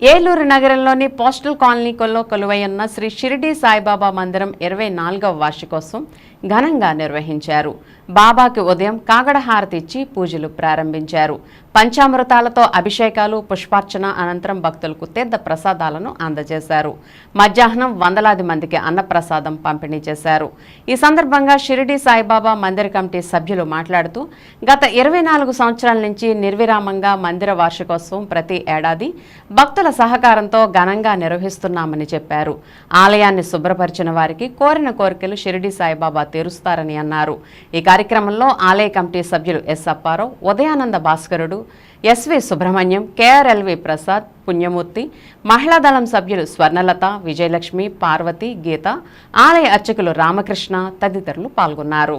ఏలూరు నగరంలోని పోస్టల్ కాలనీలో కొలువైయున్న శ్రీ షిరిడి సాయిబాబా మందిరం ఇరవై నాలుగవ వార్షికోత్సవం ఘనంగా నిర్వహించారు. బాబాకి ఉదయం కాగడ హారతి ఇచ్చి పూజలు ప్రారంభించారు. పంచామృతాలతో అభిషేకాలు పుష్పార్చన అనంతరం భక్తులకు తీర్థ ప్రసాదాలను అందజేశారు. మధ్యాహ్నం వందలాది మందికి అన్నప్రసాదం పంపిణీ చేశారు. ఈ సందర్భంగా షిరిడి సాయిబాబా మందిర కమిటీ సభ్యులు మాట్లాడుతూ గత ఇరవై నాలుగు సంవత్సరాల నుంచి నిర్విరామంగా మందిర వార్షికోత్సవం ప్రతి ఏడాది భక్తుల సహకారంతో ఘనంగా నిర్వహిస్తున్నామని చెప్పారు. ఆలయాన్ని శుభ్రపరిచిన వారికి కోరిన కోరికలు షిరిడి సాయిబాబా తీరుస్తారని అన్నారు. ఈ కార్యక్రమంలో ఆలయ కమిటీ సభ్యులు S Apparao Udayananda Bhaskarudu SV Subrahmanyam KRLV Prasad Punyamurthy మహిళా దళం సభ్యులు స్వర్ణలత విజయలక్ష్మి పార్వతి గీత ఆలయ అర్చకులు రామకృష్ణ తదితరులు పాల్గొన్నారు.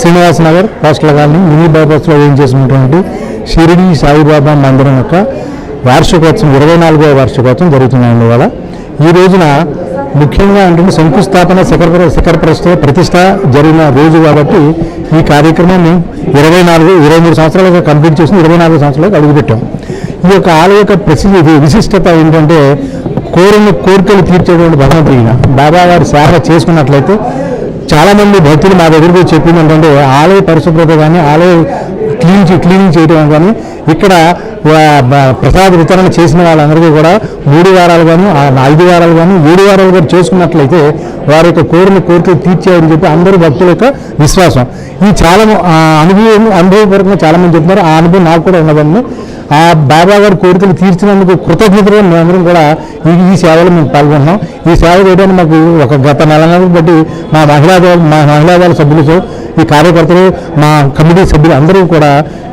Srinivasa Nagar postal colony mini బైపాస్లో ఏం చేసినటువంటి షిరిడి సాయిబాబా మందిరం యొక్క వార్షికోత్సవం ఇరవై నాలుగవ వార్షికోత్సవం జరుగుతున్నాయండి ఇవాళ. ఈ రోజున ముఖ్యంగా అంటే శంకుస్థాపన శిఖర శిఖర ప్రతిష్ట ప్రతిష్ట జరిగిన రోజు కాబట్టి ఈ కార్యక్రమాన్ని ఇరవై నాలుగు ఇరవై మూడు సంవత్సరాలుగా కంప్లీట్ చేసి ఇరవై నాలుగు సంవత్సరాలకు అడుగుపెట్టాం. ఈ యొక్క ఆలయ యొక్క ప్రసిద్ధి విశిష్టత ఏంటంటే కోరిన కోరికలు తీర్చేటువంటి భగవంతుడు ఈయన. బాబా గారి సేవ చేసుకున్నట్లయితే చాలామంది భక్తులు మా దగ్గరికి వచ్చి చెప్పింది ఏంటంటే ఆలయ పరిశుభ్రత కానీ ఆలయ క్లీన్ క్లీనింగ్ చేయడం కానీ ఇక్కడ ప్రసాద వితరణ చేసిన వాళ్ళందరికీ కూడా మూడు వారాలు కానీ ఐదు వారాలు కానీ ఏడు వారాలు కానీ చేసుకున్నట్లయితే వారి యొక్క కోరిన కోరికలు తీర్చేయని చెప్పి అందరూ భక్తుల యొక్క విశ్వాసం. ఈ చాలా ఆ అనుభవం అనుభవపూర్వకంగా చాలామంది చెప్తున్నారు. ఆ అనుభవం నాకు కూడా ఉన్నదండి ఆ బాబా గారి కోరికలు తీర్చినందుకు కృతజ్ఞతలు మేమందరం కూడా ఈ సేవలు సేవలో మేము పాల్గొన్నాం ఈ సేవ చేయడానికి మాకు ఒక గత నెల నెలలు బట్టి మా మహిళా మా మహిళా దళ సభ్యులతో ఈ కార్యకర్తలు మా కమిటీ సభ్యులు అందరూ కూడా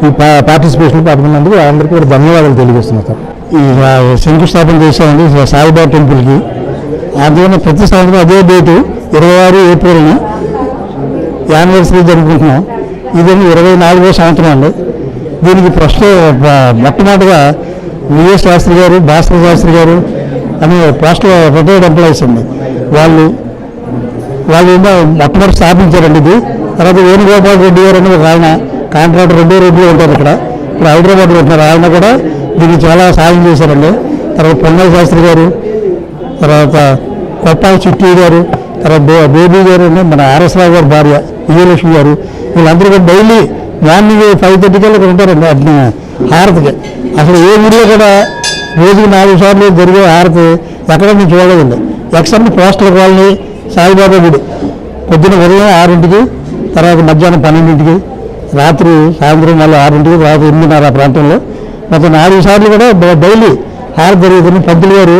ఈ పా- పార్టిసిపేషన్ పాల్గొన్నందుకు అందరికీ కూడా ధన్యవాదాలు తెలియజేస్తున్నాం సార్. ఈ శంకుస్థాపన చేశామండి సాయిబాబా టెంపుల్కి. అందువల్ల ప్రతి సంవత్సరం అదే డేటు ఇరవై ఆరు ఏప్రిల్ని యానివర్సరీ జరుపుకుంటున్నాం. ఇదేమో ఇరవై నాలుగో సంవత్సరం అండి. దీనికి ఫస్ట్ మొట్టమొదటిగా విఎస్ శాస్త్రి గారు భాస్కర్ శాస్త్రి గారు అనే పోస్టల్ రిటైర్డ్ ఎంప్లాయీస్ ఉంది వాళ్ళు వాళ్ళు ఏమో మొట్టమొదటి స్థాపించారండి ఇది. తర్వాత వేణుగోపాల్ రెడ్డి గారు అని ఒక ఆయన కాంట్రాక్టర్ రెండో రెడ్డిలో ఉంటారు ఇక్కడ. ఇప్పుడు హైదరాబాద్లో ఉంటున్నారు. ఆయన కూడా దీనికి చాలా సాయం చేశారండి. తర్వాత పొన్నయ్య శాస్త్రి గారు తర్వాత కొప్పాల చిట్టి గారు తర్వాత బేబీ గారు మన ఆర్ఎస్ రావు గారి భార్య విజయలక్ష్మి గారు వీళ్ళందరూ కూడా డైలీ మార్నింగ్ ఫైవ్ థర్టీకి అక్కడ ఉంటారండి అట్లా హారతికి. అసలు ఏ ఊళ్ళో కూడా రోజుకి నాలుగు సార్లు జరిగే హారతి ఎక్కడ మేము చూడలేదండి. ఎక్సెప్ట్ పోస్టల్ కాలనీ సాయిబాబా గుడి. పొద్దున ఉదయం ఆరింటికి తర్వాత మధ్యాహ్నం పన్నెండింటికి రాత్రి సాయంత్రం మళ్ళీ ఆరింటికి రాత్రి ఎనిమిదిన్నర ఆ ప్రాంతంలో. మొత్తం నాలుగు సార్లు కూడా డైలీ హారతి జరుగుతుంది. పంతులు గారు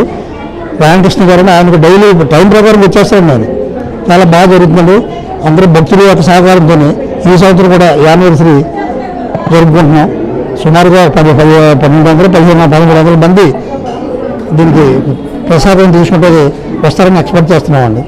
రామకృష్ణ గారు ఆయనకు డైలీ టైం ప్రకారం వచ్చేస్తారు నేను చాలా బాగా జరుగుతుంది అందరూ భక్తులు యొక్క సహకారంతోనే. ఈ సంవత్సరం కూడా యానివర్సరీ జరుపుకుంటున్నాం. సుమారుగా పది పది పన్నెండు వందలు పదిహేను పదమూడు వందల మంది దీనికి ప్రసాదం తీసుకుంటే వస్తారని ఎక్స్పెక్ట్ చేస్తున్నామండి.